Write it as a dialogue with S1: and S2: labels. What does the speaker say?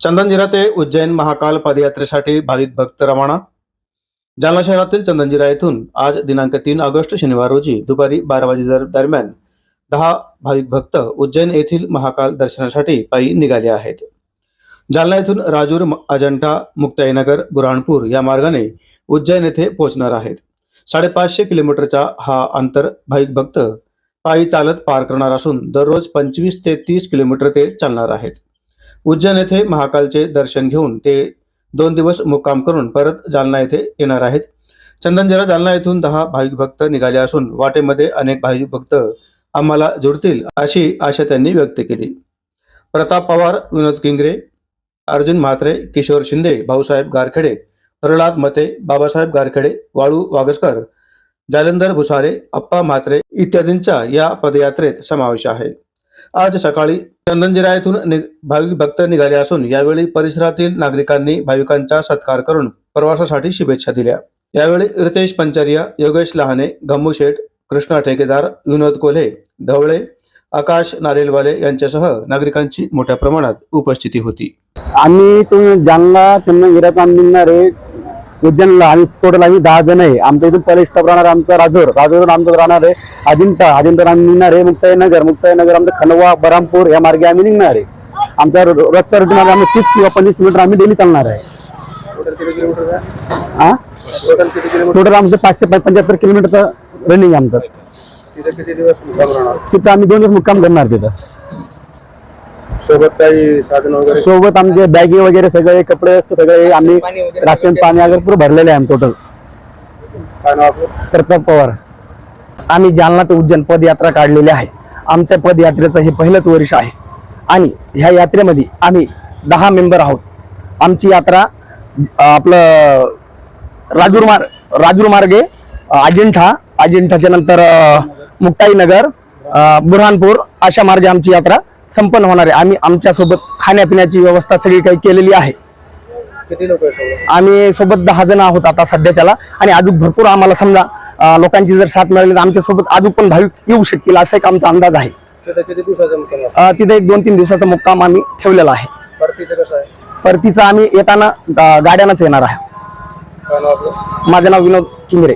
S1: चंदनजिरा ते उज्जैन महाकाल पदयात्रेसाठी भाविक भक्त रवाना. जालना शहरातील चंदनजिरा येथून आज दिनांक तीन ऑगस्ट शनिवार रोजी दुपारी बारा वाजे दरम्यान दहा भाविक भक्त उज्जैन येथील महाकाल दर्शनासाठी पायी निघाले आहेत. जालना येथून राजूर अजंठा मुक्ताईनगर बुरहाणपूर या मार्गाने उज्जैन येथे पोहोचणार आहेत. साडेपाचशे किलोमीटरचा हा अंतर भाविक भक्त पायी चालत पार करणार असून दररोज पंचवीस ते तीस किलोमीटर ते चालणार आहेत. उज्जैन येथे महाकालचे दर्शन घेऊन ते दोन दिवस मुक्काम करून परत जालना येथे येणार आहेत. चंदनजरा जालना येथून दहा भाविक भक्त निघाले असून वाटेमध्ये अनेक भाविक भक्त आम्हाला जुळतील अशी आशा त्यांनी व्यक्त केली. प्रताप पवार विनोद किंगरे अर्जुन म्हात्रे किशोर शिंदे भाऊसाहेब गारखेडे प्रल्हाद मते बाबासाहेब गारखेडे वाळू वागसकर जालंधर भुसारे अप्पा म्हात्रे इत्यादींचा या पदयात्रेत समावेश आहे. आज सकाळी चंदनजिरा येथून भाविक भक्त निघाले असून यावेळी परिसरातील नागरिकांनी भाविकांचा सत्कार करून प्रवासासाठी शुभेच्छा दिल्या. यावेळी रितेश पंचारिया योगेश लहाने गम्मू शेठ कृष्णा ठेकेदार विनोद कोल्हे ढवळे आकाश नारेलवाले यांच्यासह नागरिकांची मोठ्या प्रमाणात उपस्थिती होती.
S2: आम्ही तुम्ही जालना चंदनगिऱ्यात आम्ही निघणार आहे उज्जैनला आम्ही टोटल आम्ही दहा जण आहे. आमच्या इथून पहिलं स्टॉप राहणार आमचा राजूर. राजूर आमचं राहणार आहे अजिंठा. अजिंठा आम्ही निघणार आहे मुक्ताईनगर. मुक्ताईनगर आमचं खनवा बरामपूर या मार्गे आम्ही निघणार आहे. आमच्या र- रस्ता रुटीन आम्ही तीस किंवा पंचवीस किलोमीटर आम्ही डेली चालणार आहे. हा टोटल आमचं पाचशे पंच्याहत्तर किलोमीटरचं रनिंग आमचं. तिथं आम्ही दोन दिवस मुक्काम करणार तिथं.
S1: सोबत काही साधन
S2: सोबत आमचे बॅगी वगैरे सगळे कपडे असते सगळे आम्ही राशन पाणी वगैरे पुरं भरलेले आहे आम्ही टोटल प्रताप पवार. आम्ही जालना ते उज्जैन पदयात्रा काढलेली आहे. आमच्या पदयात्रेचं हे पहिलंच वर्ष आहे. आणि ह्या यात्रेमध्ये आम्ही दहा मेंबर आहोत. आमची यात्रा अं, आपलं राजूर मार राजूर मार्गे अं, अजिंठा अजिंठाच्या नंतर अं, मुक्ताईनगर अं, बुरहानपूर अशा मार्गे आमची यात्रा संपन्न होणार आहे. आम्ही आमच्यासोबत खाण्यापिण्याची व्यवस्था सगळी काही केलेली आहे.
S1: किती लोक
S2: आम्ही सोबत दहा जण आहोत आता सध्याच्याला. आणि अजून भरपूर आम्हाला समजा लोकांची जर साथ मिळाली तर आमच्यासोबत अजून पण भाविक येऊ शकतील असा एक आमचा अंदाज आहे. तिथे एक दोन तीन दिवसाचा मुक्काम आम्ही ठेवलेला आहे.
S1: परतीचं
S2: आम्ही येताना गाड्यानंच येणार आहे. माझं नाव विनोद किंगरे.